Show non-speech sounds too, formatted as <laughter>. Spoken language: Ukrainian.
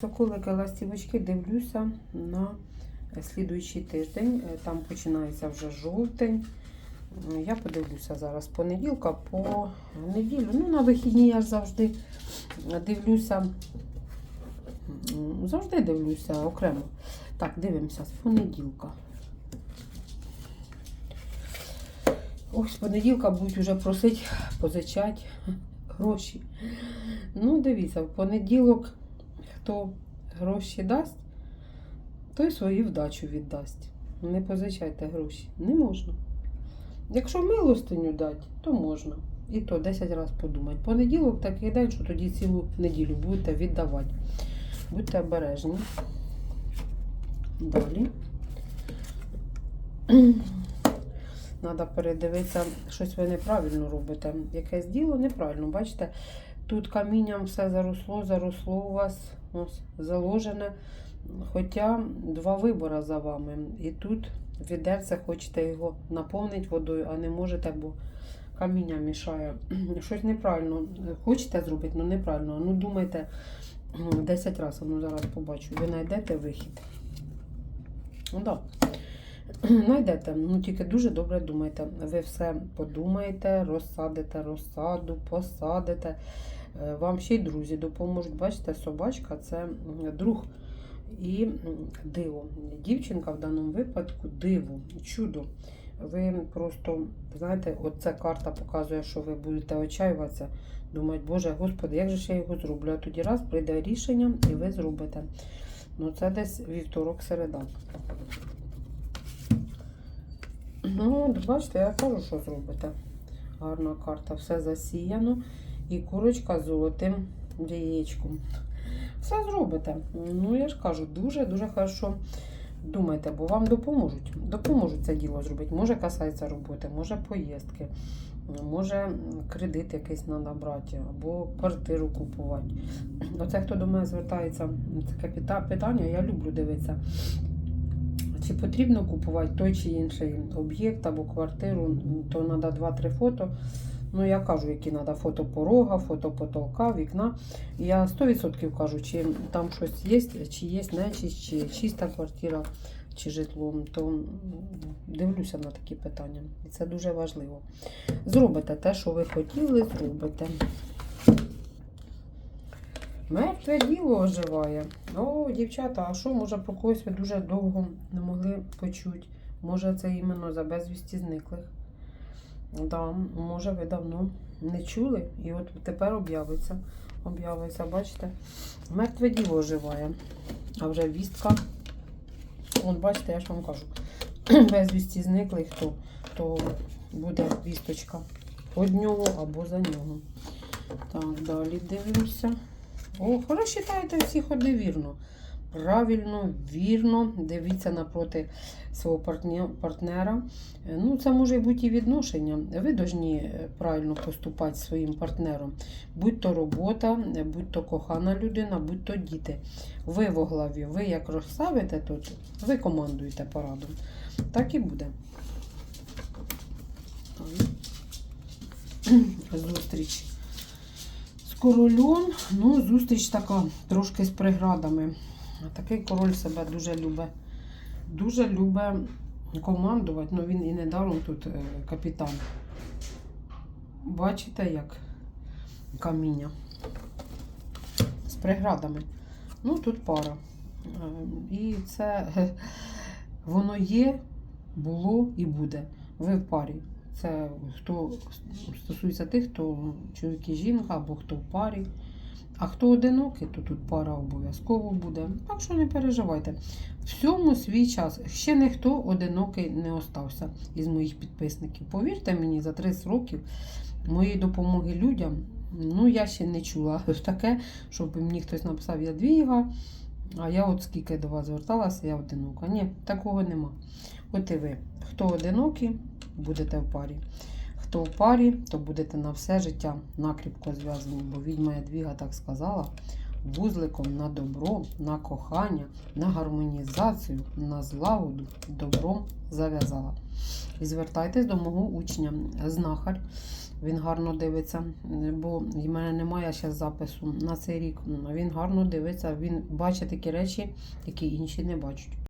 Соколики ластівочки дивлюся на слідуючий тиждень. Е, Там починається вже жовтень. Я подивлюся зараз понеділка по неділю. Ну, на вихідні я завжди дивлюся. Завжди дивлюся окремо. Так, дивимося з понеділка. Ось з понеділка будуть вже просити позичати гроші. Ну, дивіться, в понеділок хто гроші дасть, той свою вдачу віддасть. Не позичайте гроші. Не можна. Якщо милостиню дати, то можна. І то 10 разів подумати. Понеділок такий день, що тоді цілу неділю будете віддавати. Будьте обережні. Далі. Треба передивитися, щось ви неправильно робите. Якесь діло неправильно. Бачите, тут камінням все заросло, заросло у вас ось заложене. Хоча два вибори за вами. І тут відерце хочете його наповнити водою, а не можете, бо каміння мішає. <clears throat> Щось неправильно хочете зробити, але неправильно. Ну думайте 10 разів, ну зараз побачу. Ви знайдете вихід. Ну так. <clears throat> Знайдете, ну тільки дуже добре думайте. Ви все подумаєте, розсадите розсаду, посадите. Е, Вам ще й друзі допоможуть. Бачите, собачка це друг і диво. Дівчинка в даному випадку диво, чудо. Ви просто, знаєте, оця карта показує, що ви будете отчаюватися. Думають, Боже, Господи, як же ж я його зроблю? А тоді раз прийде рішення і ви зробите. Ну, це десь вівторок, середа. Ну, бачите, я кажу, що зробите. Гарна карта, все засіяно. І курочка з золотим яєчком. Все зробите. Ну, я ж кажу, дуже-дуже хорошо думайте, бо вам допоможуть. Допоможуть це діло зробити. Може касається роботи, може поїздки, може кредит якийсь треба брати, або квартиру купувати. Оце хто до мене звертається, таке питання, я люблю дивитися. Чи потрібно купувати той чи інший об'єкт або квартиру, то треба 2-3 фото. Ну, я кажу, які треба фото порога, фото потолка, вікна. Я 100% кажу, чи там щось є, чи є нечисть, чи чиста квартира, чи житло. То дивлюся на такі питання. І це дуже важливо. Зробите те, що ви хотіли, зробите. Мертве діло оживає. О, дівчата, а що, може, про когось ви дуже довго не могли почути? Може, це іменно за безвісті зниклих? Да, може, ви давно не чули, і от тепер об'явиться. Об'явиться, бачите? Мертве діло оживає. А вже вістка. От бачите, я ж вам кажу. <clears throat> Безвісті зниклих, то, то буде вісточка від нього або за нього. Так, далі дивимося. О, хороші читаєте всі ходи вірно. Правильно, вірно, дивіться напроти свого партнера. Е, Ну, це може бути і відношення. Ви повинні правильно поступати зі своїм партнером. Будь то робота, е, будь то кохана людина, будь то діти. Ви во главі, ви як розставите тут, ви командуєте парадом. Так і буде. <clears throat> Зустріч королем. Ну, зустріч така, трошки з преградами. Такий король себе дуже любить. Дуже любить командувати. Ну він і недаром тут е, капітан. Бачите, як каміння. З преградами. Ну, тут пара. Е, І це <laughs> воно є, було і буде. Ви в парі. Це хто стосується тих, хто чоловік і жінка, або хто в парі. А хто одинокий, то тут пара обов'язково буде. Так що не переживайте. Всьому свій час. Ще ніхто одинокий не остався із моїх підписників. Повірте мені, за 30 років моєї допомоги людям, ну я ще не чула <laughs> таке, щоб мені хтось написав Ядвіга, а я от скільки до вас зверталася, я одинока. Ні, такого нема. От і ви. Хто одинокий, будете в парі. Хто в парі, то будете на все життя накріпко зв'язані, бо відьма Ядвіга так сказала. Вузликом на добро, на кохання, на гармонізацію, на злагоду добром зав'язала. І звертайтесь до мого учня, знахар Він гарно дивиться, бо в мене немає зараз запису на цей рік. Він гарно дивиться, він бачить такі речі, які інші не бачать.